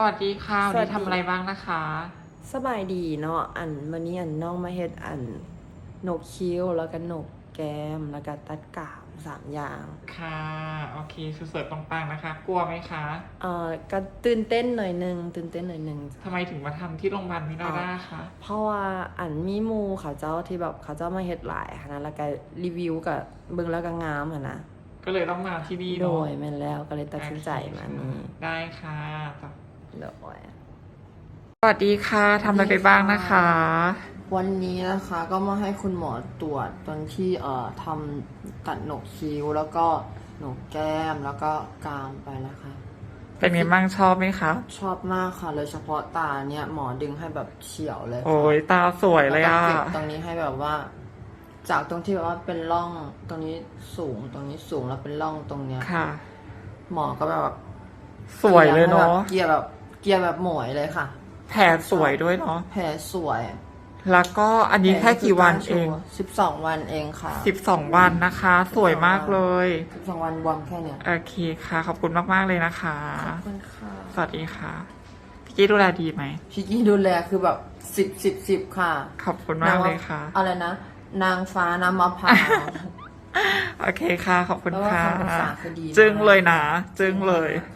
สวัสดีค่ะสวันวัสนี้ดีทำอะไรบ้างนะคะ สบายดีเนาะอันวันนี้อันน้องมาเฮ็ดอันนกคิ้วแล้วก็นกแก้มแล้วก็ตัดกาบสามอย่าง ค่ะโอเคสวยๆปังๆนะคะ กลัวไหมคะเอ่อก็ตื่นเต้นหน่อยหนึงตื่นเต้นหน่อยหนึงทำไมถึงมาทำที่โรงพยาบาลมินาร่าคะเพราะว่าอันมีหมูเขาเจ้าที่แบบเขาเจ้ามาเฮ็ดหลายค่ะนะแล้วก็รีวิวกับเบิ่งแล้วก็งามอะนะก็เลยต้องมาที่นี่โดเนาะยแม่นแล้วก็เลยตัดสินใจมานี่ได้ค่ะ ต่อโดยสวัสดีค่ะทำอะไรไปบ้างนะคะ วันนี้นะคะก็มาให้คุณหมอตรวจตอนที่เอ่อทำตัดหนกคิ้วแล้วก็หนกแก้มแล้วก็กรามไปนะคะ เป็นไงบ้างชอบไหมคะ ชอบมากค่ะเลยเฉพาะตาเนี่ยหมอดึงให้แบบเฉียวเลยค่ะโอ้ยตาสวยเลยแวอะก็เก็บตรงนี้ให้แบบว่า จากตรงที่แบบว่าเป็นร่องตรงนี้สูงตรงนี้สูงแล้วเป็นร่องตรงเนี้ยค่ะ หมอก็แบบสวยเลยเนาะเกียร์แบบ เกียร์แบบหมวยเลยค่ะ แผลสวยด้วยเนาะแผลสวยแล้วก็อันนี้แค่กี่วันเองสิบสองวันเองค่ะสิบสองวันนะคะ สวยมากเลยสิบสองวันบวมแค่เนี้ยโอเคค่ะ ขอบคุณมาก ๆ เลยนะคะขอบคุณค่ะสวัสดีค่ะ พี่กี้ดูแลดีไหมพี่กี้ดูแลคือแบบสิบสิบสิบค่ะ ขอบคุณมากเลยค่ะ อะไรนะ นางฟ้าน้ำมะพร้าวโอเคค่ะ ขอบคุณแล้วว่าค่ะคำภาษาคือดีมากจึงเลยนะ จึงเลยค